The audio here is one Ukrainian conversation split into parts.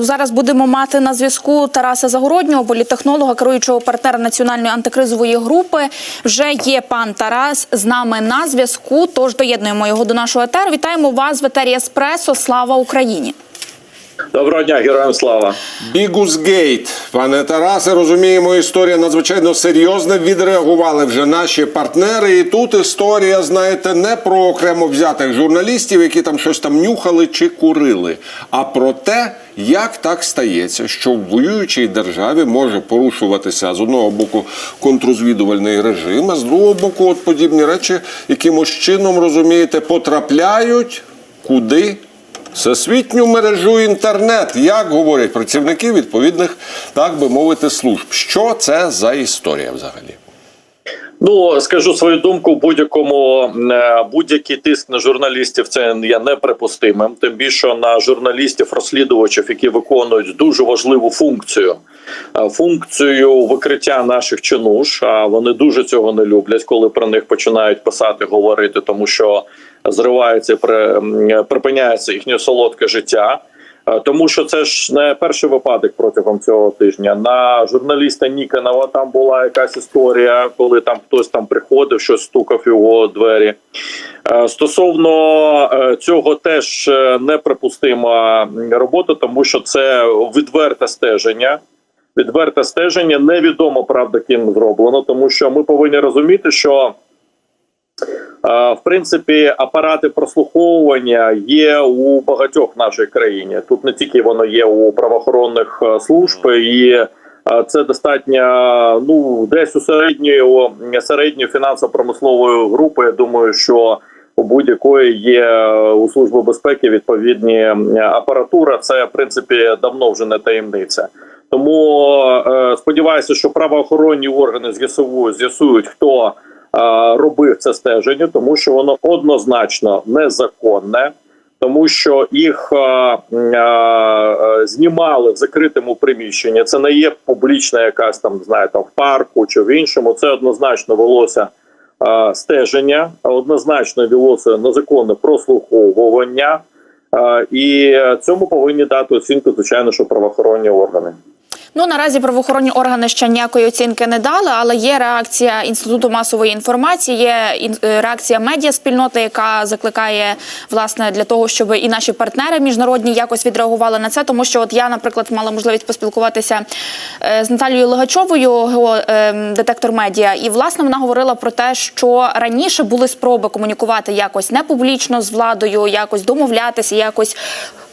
Зараз будемо мати на зв'язку Тараса Загороднього, політехнолога, керуючого партнера національної антикризової групи. Вже є пан Тарас з нами на зв'язку. Тож доєднуємо його до нашого етеру. Вітаємо вас в етері Еспресо. Слава Україні! Доброго дня, героям слава. Бігусгейт, пане Тарасе, розуміємо, історія надзвичайно серйозна. Відреагували вже наші партнери. І тут історія, знаєте, не про окремо взятих журналістів, які там щось там нюхали чи курили, а про те, як так стається, що в воюючій державі може порушуватися з одного боку контрозвідувальний режим, а з другого боку, от подібні речі якимось чином розумієте, потрапляють куди всесвітню мережу інтернет, як говорять працівники відповідних, так би мовити, служб. Що це за історія взагалі? Ну скажу свою думку. Будь-якому е, будь-який тиск на журналістів це є неприпустимим. Тим більше на журналістів, розслідувачів, які виконують дуже важливу функцію. е, Функцію викриття наших чинуш. А вони дуже цього не люблять, коли про них починають писати, говорити, тому що зривається припиняється їхнє солодке життя. Е, Тому що це ж не перший випадок протягом цього тижня. На журналіста Ніканова там була якась історія, коли там хтось там приходив, щось стукав його двері. Е, Стосовно е, цього теж неприпустима робота, тому що це відверте стеження. Відверте стеження невідомо правда ким зроблено, тому що ми повинні розуміти, що В принципі, апарати прослуховування є у багатьох нашій країні. Тут не тільки воно є у правоохоронних е, служб, і е, це достатньо ну десь у середньої середньої фінансово-промислової групи. Я думаю, що у будь-якої є е, у служби безпеки відповідні е, апаратура. Це в принципі давно вже не таємниця. Тому е, сподіваюся, що правоохоронні органи з'ясують, хто е, робив це стеження, тому що воно однозначно незаконне, тому що їх е, е, е, знімали в закритому приміщенні. Це не є публічна якась там, знаєте, в парку чи в іншому. Це однозначно велося е, стеження, однозначно велося незаконне прослуховування. Е, І цьому повинні дати оцінку, звичайно, що правоохоронні органи. Ну наразі правоохоронні органи ще ніякої оцінки не дали, але є реакція інституту масової інформації, є е, реакція медіаспільноти, яка закликає власне для того, щоб і наші партнери міжнародні якось відреагували на це. Тому що, от я, наприклад, мала можливість поспілкуватися е, з Наталією Легачовою, гео- ем, детектор медіа, і власне вона говорила про те, що раніше були спроби комунікувати якось не публічно з владою, якось домовлятися, якось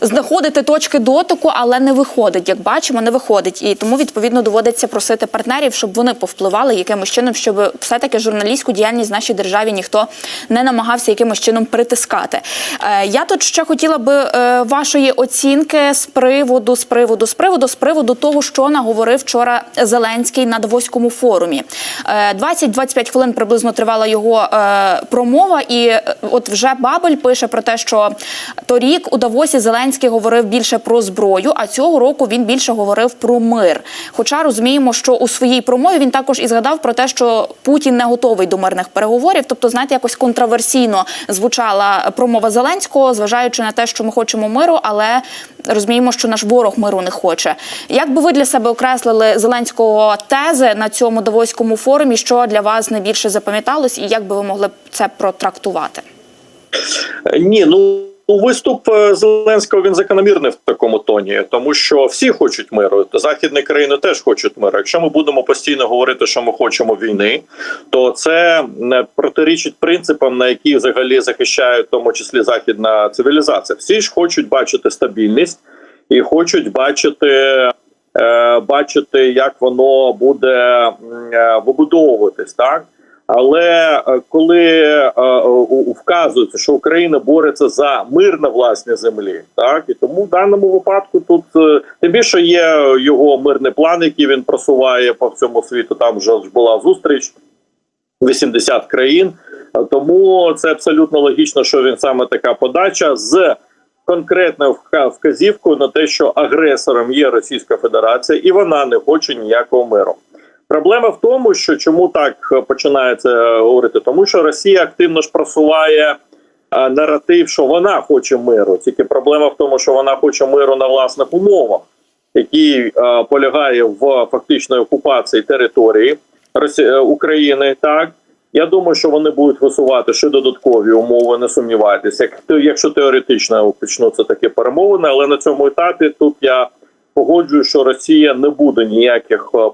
знаходити точки дотику, але не виходить. Як бачимо, не виходить. І тому відповідно доводиться просити партнерів, щоб вони повпливали якимось чином, щоб все-таки журналістську діяльність в нашій державі ніхто не намагався якимось чином притискати. Е, я тут ще хотіла би е, вашої оцінки з приводу, з приводу, з приводу, з приводу того, що наговорив вчора Зеленський на Давоському форумі. Е, 20-25 хвилин приблизно тривала його е, промова, і е, от вже Бабель пише про те, що торік у Давосі Зеленський говорив більше про зброю, а цього року він більше говорив про мир. Хоча розуміємо, що у своїй промові він також і згадав про те, що Путін не готовий до мирних переговорів. Тобто, знаєте, якось контраверсійно звучала промова Зеленського, зважаючи на те, що ми хочемо миру, але розуміємо, що наш ворог миру не хоче. Як би ви для себе окреслили Зеленського тези на цьому Давоському форумі? Що для вас найбільше запам'яталось, і як би ви могли це протрактувати? Ні, ну виступ е, Зеленського він закономірний в такому тоні, тому що всі хочуть миру. Західні країни теж хочуть миру. Якщо ми будемо постійно говорити, що ми хочемо війни, то це не протирічить принципам, на які взагалі захищає в тому числі західна цивілізація. Всі ж хочуть бачити стабільність і хочуть бачити. е, Бачити, як воно буде е, вибудовуватись, так але е, коли е, вказується, що Україна бореться за мир на власній землі, так і тому в даному випадку тут е, тим більше є його мирний план, який він просуває по всьому світу. Там вже була зустріч 80 країн. Тому це абсолютно логічно, що він саме така подача з конкретною вказівкою на те, що агресором є Російська Федерація, і вона не хоче ніякого миру. Проблема в тому, що чому так е, починається е, говорити, тому що Росія активно ж просуває е, наратив, що вона хоче миру. Тільки проблема в тому, що вона хоче миру на власних умовах. який полягає в фактичній окупації території Росі... України. Так я думаю, що вони будуть висувати ще додаткові умови, не сумнівайтеся. Як якщо теоретично почнуться такі перемовини, але на цьому етапі тут я погоджую, що Росія не буде ніяких е,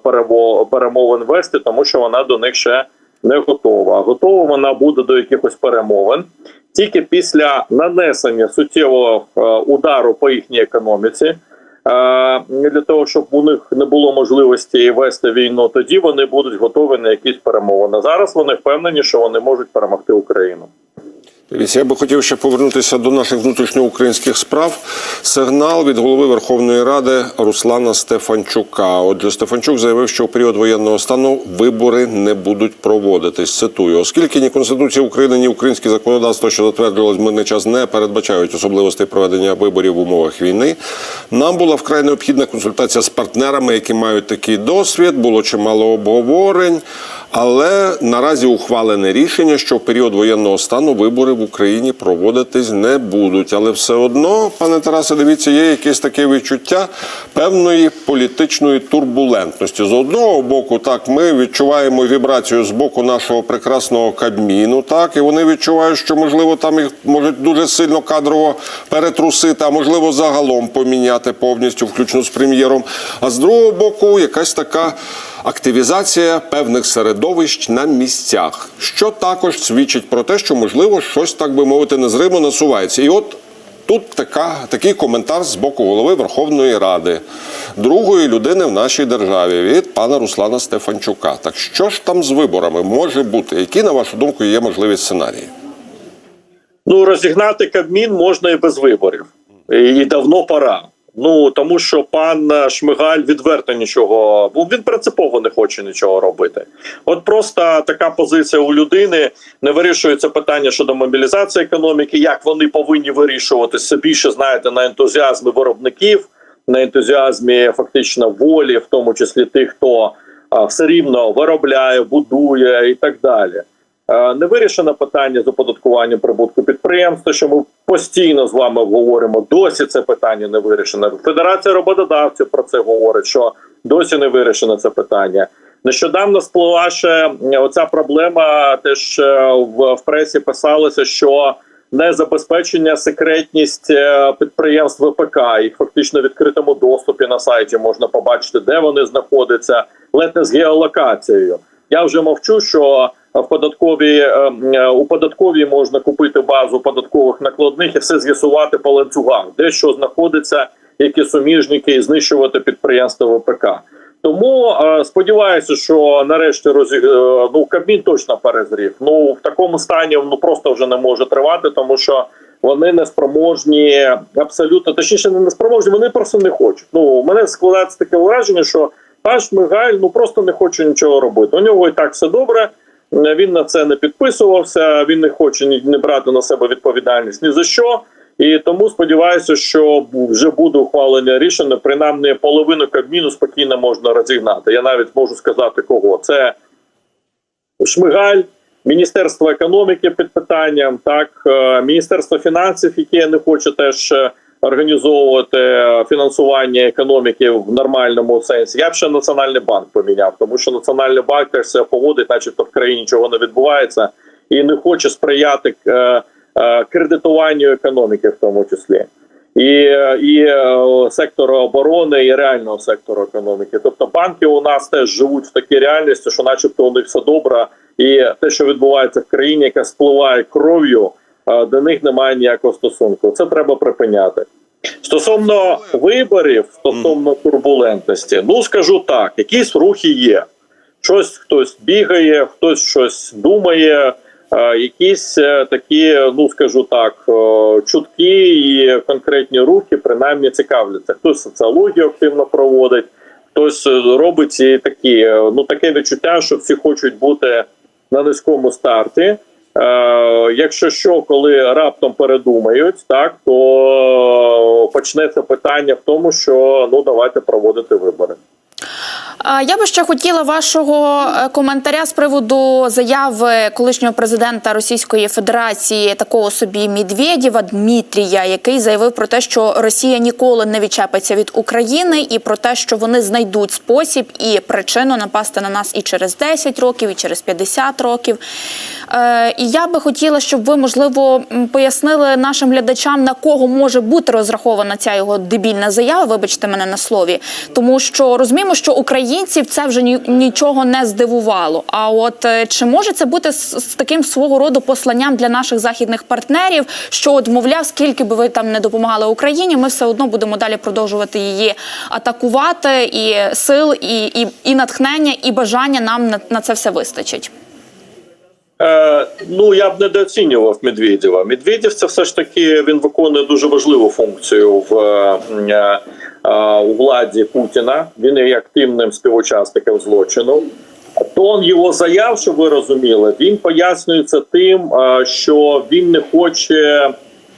перемовин вести, тому що вона до них ще не готова. Готова вона буде до якихось перемовин тільки після нанесення суттєвого е, удару по їхній економіці. е, Для того щоб у них не було можливості вести війну, тоді вони будуть готові на якісь перемовини. Зараз вони впевнені, що вони можуть перемогти Україну. Дивіться, я би хотів ще повернутися до наших внутрішньоукраїнських справ. Сигнал від голови Верховної Ради Руслана Стефанчука. Отже, Стефанчук заявив, що у період воєнного стану вибори не будуть проводитись. Цитую, оскільки ні Конституція України, ні українське законодавство, що затверджувалось в мирний час, не передбачають особливостей проведення виборів в умовах війни. Нам була вкрай необхідна консультація з партнерами, які мають такий досвід. Було чимало обговорень. Але наразі ухвалене рішення, що в період воєнного стану вибори в Україні проводитись не будуть. Але все одно, пане Тарасе, дивіться, є якесь таке відчуття певної політичної турбулентності. З одного боку, так ми відчуваємо вібрацію з боку нашого прекрасного Кабміну, так і вони відчувають, що можливо там їх можуть дуже сильно кадрово перетрусити, а можливо загалом поміняти повністю, включно з прем'єром. А з другого боку, якась така активізація певних середовищ на місцях, що також свідчить про те, що можливо щось так би мовити незримо насувається. І от тут така, такий коментар з боку голови Верховної Ради, другої людини в нашій державі від пана Руслана Стефанчука. Так що ж там з виборами може бути? Які на вашу думку є можливі сценарії? Ну розігнати Кабмін можна і без виборів, і давно пора. Ну тому що пан е, Шмигаль відверто нічого, він принципово не хоче нічого робити. От просто така позиція у людини не вирішується питання щодо мобілізації економіки, як вони повинні вирішуватися більше знаєте на ентузіазмі виробників, на ентузіазмі фактично волі, в тому числі тих, хто все рівно виробляє, будує і так далі. Е, Не вирішено питання з оподаткуванням прибутку підприємства, що ми постійно з вами говоримо. Досі це питання не вирішено. Федерація роботодавців про це говорить, що досі не вирішено це питання. Нещодавно спливла ще оця проблема. Теж е, в, в пресі писалося, що незабезпечення секретність е, підприємств ВПК їх фактично в відкритому доступі на сайті можна побачити, де вони знаходяться, ледь не з геолокацією. Я вже мовчу, що в податковій е, е, у податковій можна купити базу податкових накладних і все з'ясувати по ланцюгах, де що знаходиться, які суміжники, і знищувати підприємства ВПК. Тому е, сподіваюся, що нарешті розіг... ну Кабмін точно перезрів. Ну в такому стані ну просто вже не може тривати, тому що вони не спроможні абсолютно точніше, не неспроможні, вони просто не хочуть. Ну у мене складається таке враження, що пан Шмигаль ну просто не хоче нічого робити. У нього і так все добре. Він на це не підписувався. Він не хоче ні не брати на себе відповідальність ні за що. І тому сподіваюся, що вже буде ухвалення рішення. Принаймні половину кабміну спокійно можна розігнати. Я навіть можу сказати кого це Шмигаль, Міністерство економіки під питанням, так е, Міністерство фінансів, яке не хоче теж е, організовувати фінансування економіки в нормальному сенсі. Я б ще Національний банк поміняв, тому що Національний банк теж себе поводить, начебто в країні нічого не відбувається, і не хоче сприяти е, е, кредитуванню економіки, в тому числі. І, е, і сектору оборони, і реального сектору економіки. Тобто банки у нас теж живуть в такій реальності, що, начебто, у них все добре, і те, що відбувається в країні, яка спливає кров'ю, до них немає ніякого стосунку. Це треба припиняти. Стосовно виборів, стосовно турбулентності, ну скажу так: якісь рухи є. Щось хтось бігає, хтось щось думає. Якісь е, такі, ну скажу так, чутки і конкретні рухи принаймні цікавляться. Хтось соціологію активно проводить, хтось е, робить ці такі. е, Ну таке відчуття, що всі хочуть бути на низькому старті. Е, якщо що, коли раптом передумають, так то почнеться питання в тому, що ну давайте проводити вибори. Я би ще хотіла вашого е, коментаря з приводу заяви колишнього президента Російської Федерації, такого собі Медведєва Дмитрія, який заявив про те, що Росія ніколи не відчепиться від України, і про те, що вони знайдуть спосіб і причину напасти на нас і через 10 років, і через 50 років. Е, І я би хотіла, щоб ви можливо пояснили нашим глядачам, на кого може бути розрахована ця його дебільна заява. Вибачте мене на слові, тому що розуміємо, що українців це вже нічого не здивувало. А от е, чи може це бути з, таким свого роду посланням для наших західних партнерів, що от мовляв, скільки би ви там не допомагали Україні, ми все одно будемо далі продовжувати її атакувати, і сил, і, і, і натхнення, і бажання нам на, на це все вистачить. Е, ну я б недооцінював Медведєва. Медведєв це все ж таки він виконує дуже важливу функцію в е, у владі Путіна. Він є активним співучасником злочину. Тон його заяв, щоб ви розуміли, він пояснюється тим, е, що він не хоче,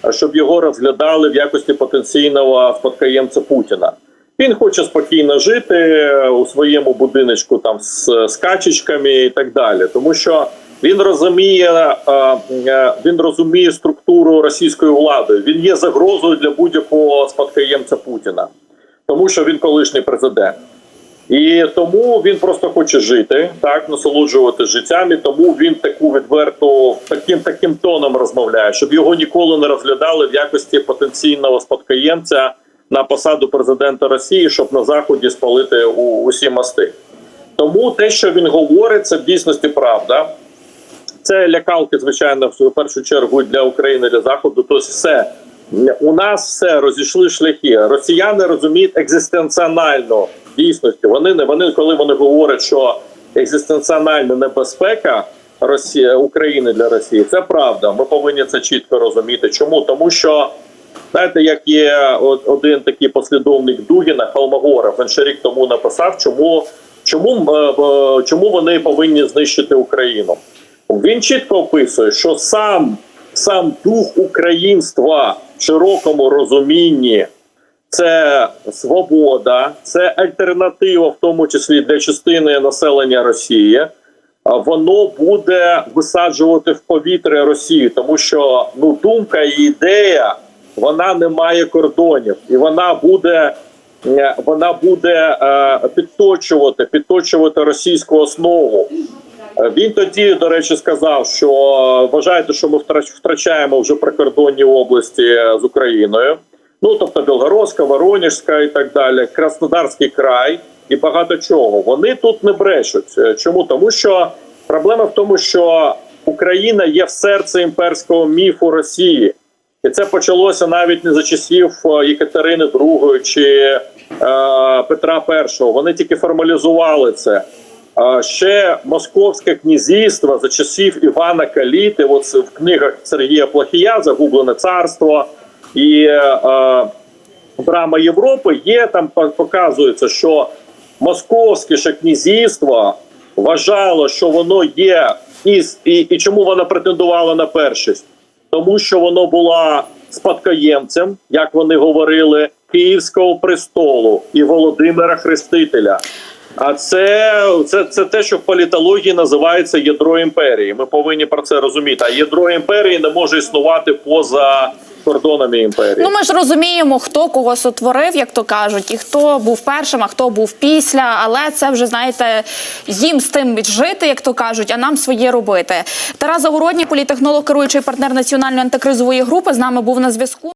щоб його розглядали в якості потенційного спадкоємця Путіна. Він хоче спокійно жити у своєму будиночку там з, з качечками і так далі, тому що він розуміє, е, е, він розуміє структуру російської влади. Він є загрозою для будь-якого спадкоємця Путіна, тому що він колишній президент. І тому він просто хоче жити, так насолоджувати життям. І тому він таку відверту таким таким тоном розмовляє, щоб його ніколи не розглядали в якості потенційного спадкоємця на посаду президента Росії, щоб на заході спалити у, усі мости. Тому те, що він говорить, це в дійсності правда. Це лякалки, звичайно, в першу чергу для України, для заходу. Тобто все у нас все розійшли шляхи. Росіяни розуміють екзистенціонально в дійсності. Вони не вони, коли вони говорять, що екзистенціональна небезпека Росії України для Росії, це правда. Ми повинні це чітко розуміти. Чому тому, що знаєте, як є один такий послідовник Дугіна Холмогоров, він ще рік тому написав, чому чому, е, чому вони повинні знищити Україну. Він чітко описує, що сам, сам дух українства в широкому розумінні це свобода, це альтернатива, в тому числі для частини населення Росії. Воно буде висаджувати в повітря Росію, тому що ну думка і ідея вона не має кордонів, і вона буде е, вона буде е, підточувати, підточувати російську основу. Він тоді, до речі, сказав, що е, вважаєте, що ми втрач- втрачаємо вже прикордонні області е, з Україною. Ну тобто Білгородська, Воронежська і так далі, Краснодарський край і багато чого. Вони тут не брешуть. Е, Чому? Тому що проблема в тому, що Україна є в серці імперського міфу Росії. І це почалося навіть не за часів Єкатерини II чи е, Петра І. Вони тільки формалізували це. Ще Московське князівство за часів Івана Каліти, от в книгах Сергія Плохія Загублене царство і е, Драма Європи є там показується, що Московське ще князівство вважало, що воно є і, і, і чому воно претендувало на першість? Тому що воно було спадкоємцем, як вони говорили, Київського престолу і Володимира Хрестителя. А це, це, це те, що в політології називається ядро імперії. Ми повинні про це розуміти. А ядро імперії не може існувати поза кордонами імперії. Ну, ми ж розуміємо, хто кого сотворив, як то кажуть, і хто був першим, а хто був після. Але це вже знаєте, їм з тим жити, як то кажуть, а нам своє робити. Тарас Загородній, політехнолог, керуючий партнер національної антикризової групи, з нами був на зв'язку.